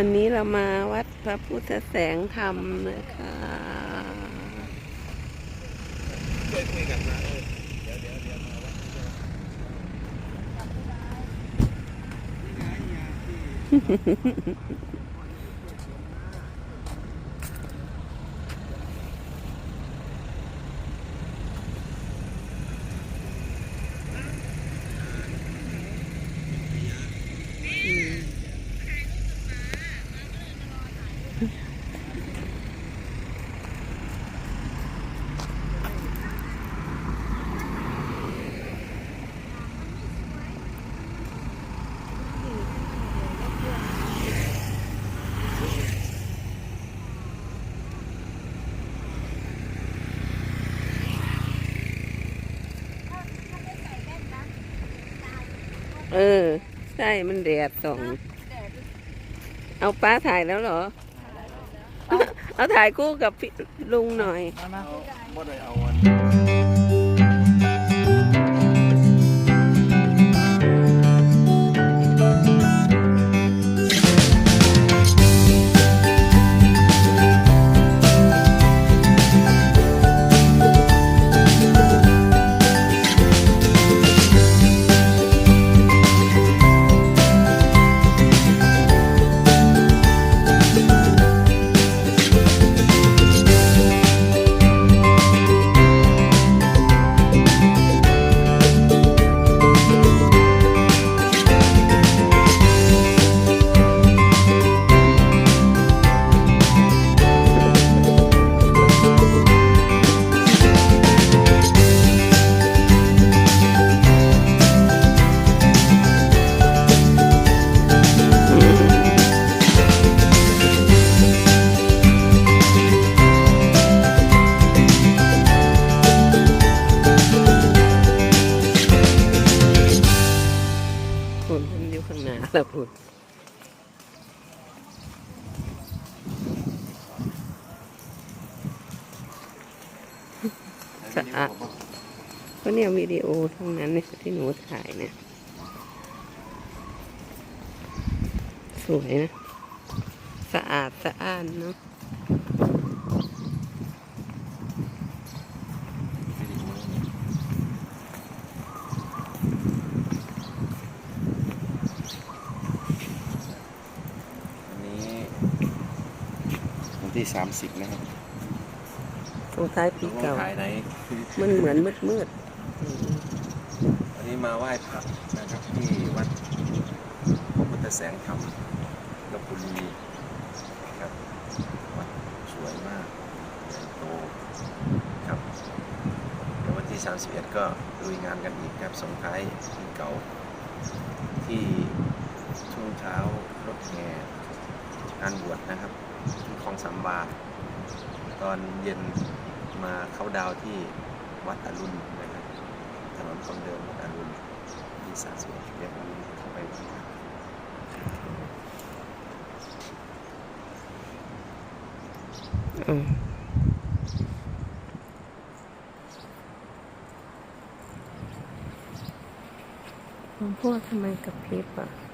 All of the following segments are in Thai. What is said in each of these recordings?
วันนี้เรามาวัดพระพุทธแสงธรรมนะคะเคยคุยกันมา เออเดี๋ยวเดี๋ยวเดี๋ยวมาวัดที่เดิมเออ ใช่มันแดดส่อง เอาป้าถ่ายแล้วเหรอ เอาถ่ายคู่กับพี่ลุงหน่อย เอาบ่ได้เอาอัน สะอาดก็เนี่ยวิดีโอทั้งนั้นเนี่ยที่หนูถ่ายเนี่ย สวยนะ สะอาดสะอ้านเนาะ อันนี้วัน ที่สามสิบนะครับตรงท้ายปีเก่าถ่ายไหน มันเหมือนมืดมืดๆอืมวันนี้มาไหว้พระนะครับที่วัดพระพุทธแสงธรรมลบบุรีครับวัดสวยมากใหญ่โตครับเดี๋ยววันที่ 31 ก็ลุยงานกันอีกครับส่งท้ายปีเก่า ที่ช่วงเช้ารถแห่งานบวชนะครับที่ คลองสามบาทตอนเย็นมาเข้าดาวน์ที่วัดอรุณนะครับถนนคนเดิมวัดอรุณที่สาสวนเดี๋ยวผมเข้าไปดูครับอืมหลวงพ่อทำไมกับพริบอะ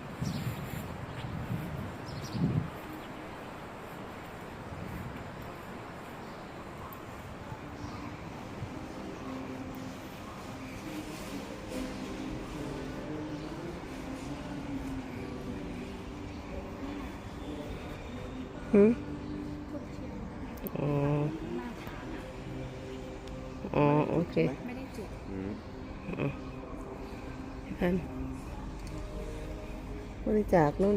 หืมอ๋อ อ๋อ โอเคไม่ได้จุดท่านบริจาคนู่น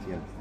เจียน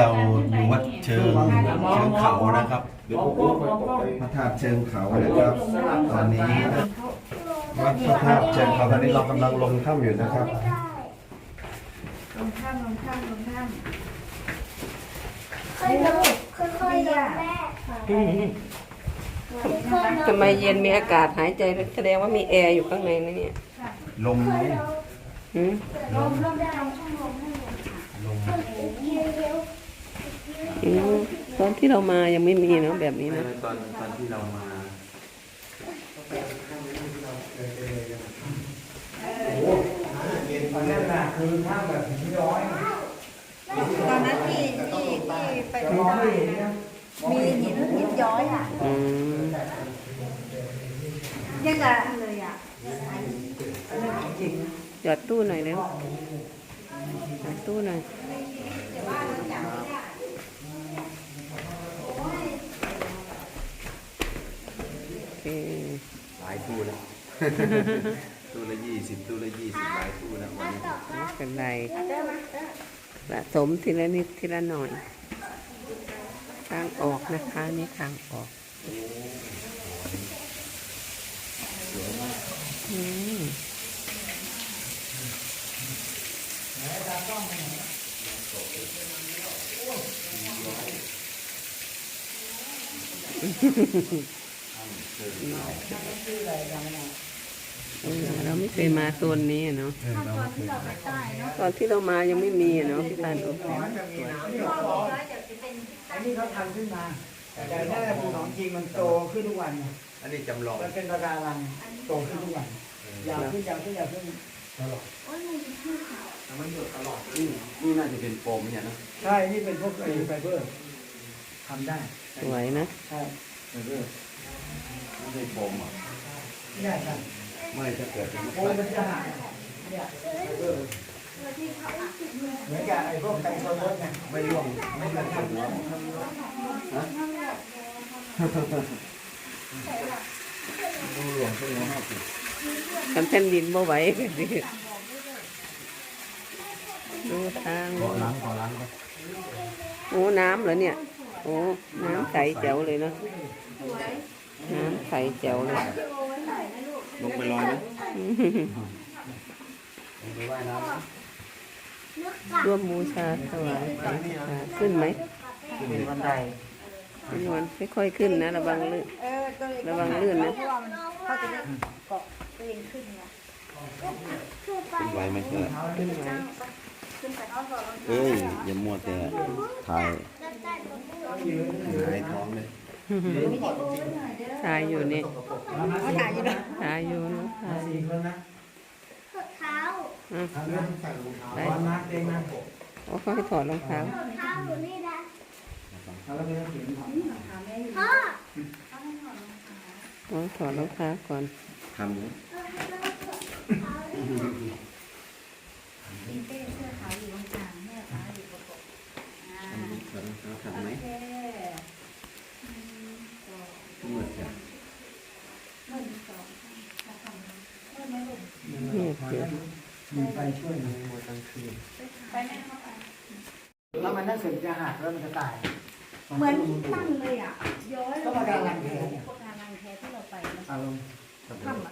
เราอยู่วัดเชิงเชิงเขานะครับพระธาตุเชิงเขานะครับ ตอนนี้วัดพระธาตุเชิงเขาตอนนี้เรากำลังลงถ้ำอยู่นะครับลงข้ามลงข้ามลงข้ามค่อยๆลงค่อยๆลงแม่ทำไมเย็นมีอากาศหายใจแสดงว่ามีแอร์อยู่ข้างในนะเนี่ยลงไหมหืมลงลงได้ลงช่องลงให้ลง ลง เร็ว อืม ตอนที่เรามายังไม่มีเนาะแบบนี้นะตอนตอนที่เรามาตอนนั้นที่ที่ที่ไปดูได้มีหินหินย้อยอะยังกะเลยอะหยอดตู้หน่อยเร็วหยอดตู้หน่อยโอเค หลายตู้แล้วตู้ละยี่สิบตู้ละยี่สิบหลายตู้แล้ววันนี้ไม่เป็นไรสะสมทีละนิดทีละหน่อยทางออกนะคะนี่ทางออกอืมเออ เราไม่เคยมาโซนนี้อะเนาะเออเราเคยไปตอนที่เรามายังไม่มีอะเนาะพี่ตันโอเคอันนี้เขาทำขึ้นมาแต่ถ้าภูเขาจริงมันโตขึ้นทุกวันไงอันนี้จำลองมันเป็นปะการังโตขึ้นทุกวันยาวขึ้นยาวขึ้นยาวขึ้นตลอดนี่น่าจะเป็นโฟมเนี่ยนะใช่นี่เป็นพวกไอ้ไฟเบอร์ทำได้สวยนะใช่ไฟเบอร์ ไม่ใช่โฟมอะไม่ได้ครับไม่ถ้าเกิดเป็นโอ้มันจะหักเนี่ยเหมือนกับไอ้พวกไก่โซลไงไม่ร่วงไม่กระทบหัวดูหลวงขึ้นแล้วห้าสิบกันแผ่นดินบ่ไหวก็สิดูทางขอล้างขอล้างไปโอ้ น้ำเหรอเนี่ย โอ้ น้ำใสแจ๋วเลยเนาะ น้ำใสแจ๋วเลยลงไปลอยไหมไปว่ายน้ำร่วมบูชาถวายสังฆทานขึ้นไหมเป็นบันไดขึ้นวันค่อยๆขึ้นนะ ระวังลื่นเออก็เลยระวังลื่นนะเพราะว่ามันเขาจะได้เกาะตัวเองขึ้นไงขึ้นไหวไหมเพื่อขึ้นไหวขึ้นไปเอาสอนเอ้ยอย่ามัวแต่ถ่ายหายท้องเลย ชายอยู่นี่เขาถ่ายอยู่นะชายอยู่นะชายสี่คนนะเท้าอะทำนะตอนมาเองนะโอ้เขาให้ถอดรองเท้าเท้าอยู่นี่นะเอาแล้วไม่ต้องเขียนของพ่ออ๋อถอดรองเท้าก่อนทำนี้ทำนี้เราต้องทำไหมมืดจ้ะ นี่คือมีไฟช่วยหน่อยมัวกลางคืนแล้วมันน่าสึกจะหักแล้วมันจะตายเหมือนตั้งเลยอะย้อยก็ปะการังแท้เนี่ยปะการังแท้ที่เราไปมันเอาลงถ้ำอะ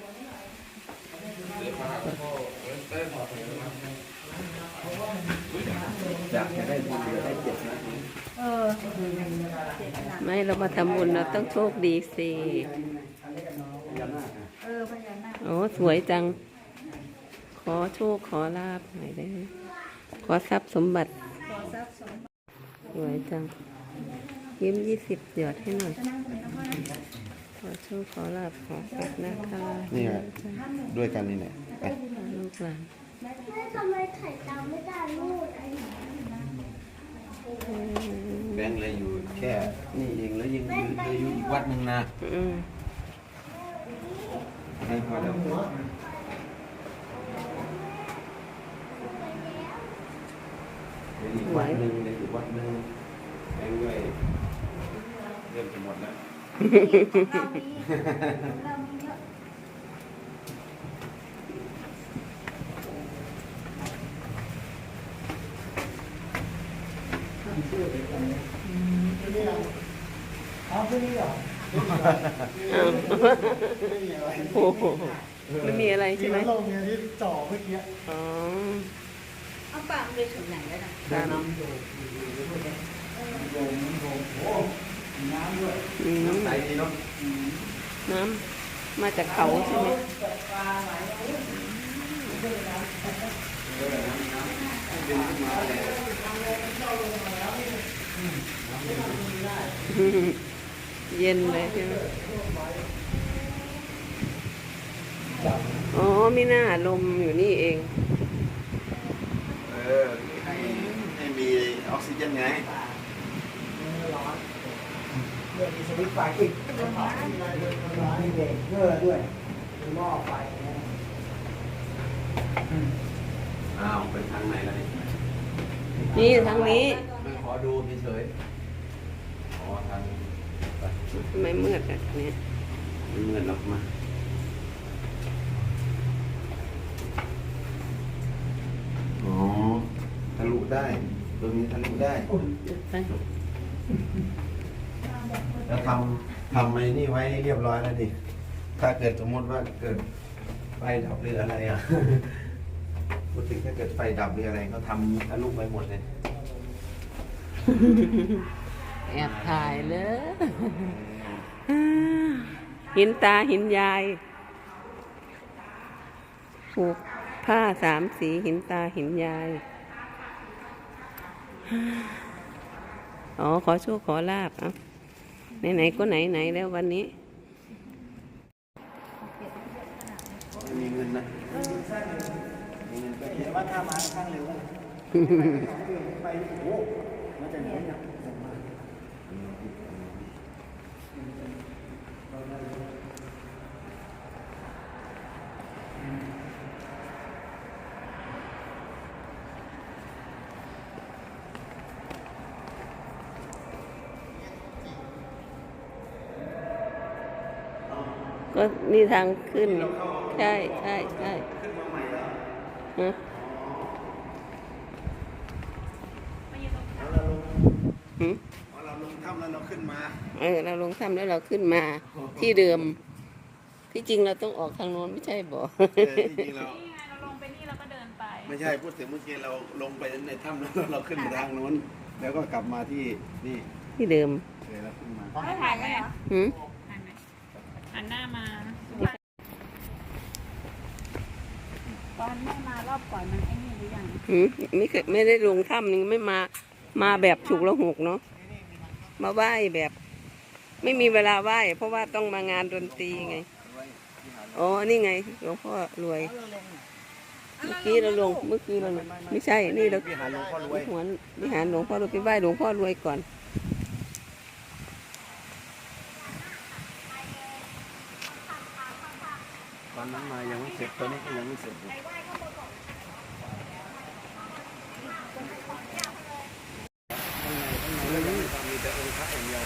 อยากจะได้บุญจะได้เจ็บนะเออไม่เรามาทำบุญเราต้องโชคดีสิเออพญานาคโอ้สวยจังข อโชคขอลาบหน่อยได้ไหมขอทรัพย์สมบัติขอทรัพย์สมบัติสวยจังยิ้มยี่สิบหยอดให้หน่อยจะนั่งตรงนี้นะพ่อนะขอโชคขอลาบขอฝากนะคะนี่แหละด้วยกันนี่แหละไปลูกหลานแม่ทำไมไข่ดาวไม่ได้รูดไอ้หนูแบงค์เลยอยู่แค่นี่เองแล้วยังอยู่เลยอยู่อีกวัดหนึ่งนะอืมให้พอแล้ว อีกวัดหนึ่งเด็กอีกวัดหนึ่งแบงค์ด้วยเริ่มจะหมดแล้วเรามีเรามีเยอะเอาพวกนี้เหรอไม่มีอะไรใช่ไหมลงเนี่ยที่จ่อเมื่อกี้อ๋อ เอาปากไปถึงไหนแล้วนะน้ำโดน้ำโยกน้ำโยกโอ้น้ำด้วยอืมใสดีเนาะน้ำมาจากเขาใช่ไหมเย็นเลยใช่ไหมอ๋อไม่น่าลมอยู่นี่เอง ออให้ให้มีออกซิเจนไงเรื่องมีสวิตช์ไฟอีกมีเบรกเกอร์ด้วยมีหม้อไฟนะอ้าวเป็นทางไหนล่ะนี่นี่ทางนี้ไม่ขอดูเฉยอ๋อทางทำไมมืดอะเนี่ยม่เหมือนหรอกมาอ๋อทะลุได้ ตรงนี้ทะลุได้ไปแล้วทำทำไอ้นี่ไว้เรียบร้อยแล้วดิ ถ้าเกิดสมมติว่าเกิดไฟดับหรืออะไรอะ พูดถึงถ้าเกิดไฟดับหรืออะไรก็ทำทะลุไปหมดเลย แอบถ่ายเลยหินตาหินยายผูกผ้าสามสีหินตาหินยาย อ๋อขอโชคขอลาบเอะไหนๆก็ไหนๆแล้ววันนี้ไม่มีเงินนะมีเงินก็เยเห็นอะว่าถ้ามาข้างเร็วไปโอ้มันจะเหนียวหนัก ก็นี่ทางขึ้น ใช่ใช่ใช่ฮะหืมพอเราลงถ้ำแล้วเราขึ้นมาเออเราลงถ้ำแล้วเราขึ้นมาที่เดิม ที่จริงเราต้องออกทางโน้นไม่ใช่บ่ เออจริงๆเรา นี่ไงเราลงไปนี่เราก็เดินไป ไม่ใช่พูดถึงเมื่อกี้เราลงไปในถ้ำแล้วเราขึ้นมาทางโน้น แล้วก็กลับมาที่นี่ที่เดิมเออเราขึ้นมาไม่ถ่ายไหมหืมถ่ายไหม หันหน้ามาตอนแม่มารอบก่อนมันไอ้นี่หรือยังหืมไม่เคยไม่ได้ลงถ้ำนึงไม่มา มาแบบฉุกละหกเนาะมาไหว้แบบ ไม่มีเวลาไหว้ เพราะว่าต้องมางานดนตรีไงอ๋อนี่ไงหลวงพ่อรวย เมื่อกี้เราลงเมื่อกี้เราลงไม่ใช่นี่เราวิหารหลวงพ่อรวยหัววิหารหลวงพ่อรวยไปไหว้หลวงพ่อรวยก่อน ตอนนั้นมายังไม่เสร็จ ตอนนี้ก็ยังไม่เสร็จมีแต่องค์พระอย่างเดียว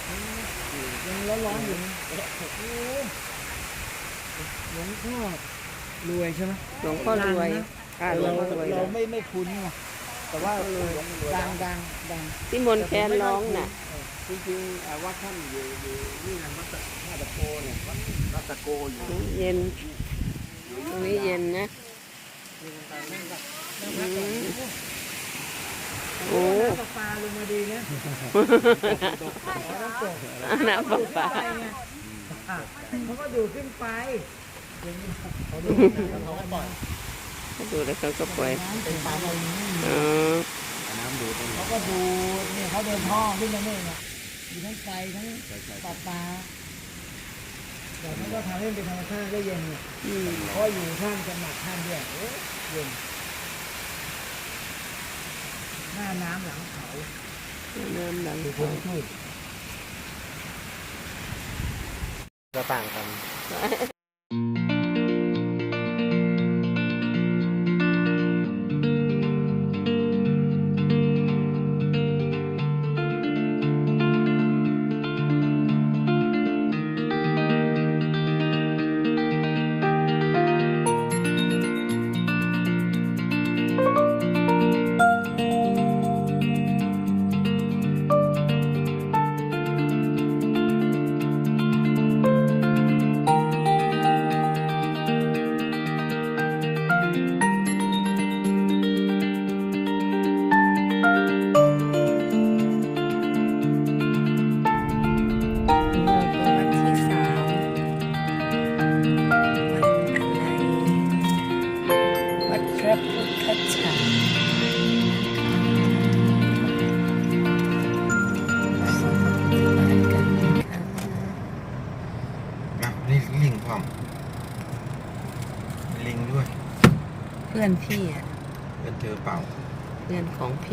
ยังร้อนๆอยู่หลวงพ่อรวยใช่ไหมหลวงพ่อรวยอ่าหลวเรางพ่อรวยเราไม่ไม่คุ้นไงแต่ว่าดังดังดังที่มนแคนร้องน่ะจริงๆอ่าวัดท่านอยู่อยู่นี่นะวัดตะโกเนี่ยวัดตะโกอยู่เย็น ตรงนี้เย็นนะอืมโอ้ปลาปลาลงมาดีนะน้ำปลาปลาอะเขาก็ดูดขึ้นไปเขาดูเขาก็ปล่อยดูแล้วเขาก็ปล่อยน้ำเป็นปลาอะไรนี่อ๋อน้ำดูตรงนี้เขาก็ดูเนี่ยเขาเดินท่อขึ้นมาเนี่ยนะมีทั้งไฟทั้งปลาปลา แต่เขาก็ทำให้มันเป็นธรรมชาติได้เย็นเนี่ยอืมเพราะอยู่ท่ามจังหวัดท่ามด้วยโอ้เย็นหน้าน้ำหลังเขาน้ำหลังคือคเขานพูดก็ต่างกันพื่อน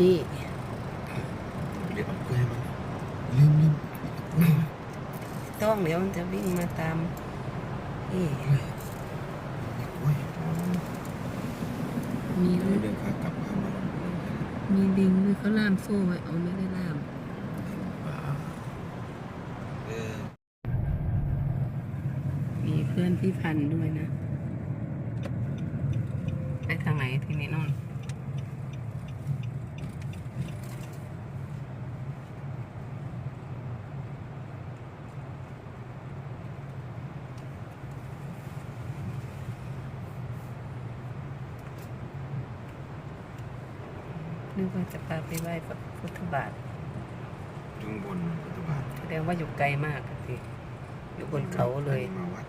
พื่อนของพี่เรียกเอากล้วยมาลืมลืมกล้วยมาต้องเดี๋ยวมันจะวิ่งมาตามพี่กล้วยมีเดี๋ยวเดินขากลับมามามีลิงด้วยเขาล่ามโซ่ไว้เอาไม่ได้ล่ามป่าเออมีเพื่อนพี่พันธุ์ด้วยนะ ไปทางไหนทีนี้นู่น นึกว่าจะพาไปไหว้พระพุทธบาทจุงบนพุทธบาทแสดงว่าอยู่ไกลมากอะสิอยู่บนเขาเลย มาวัด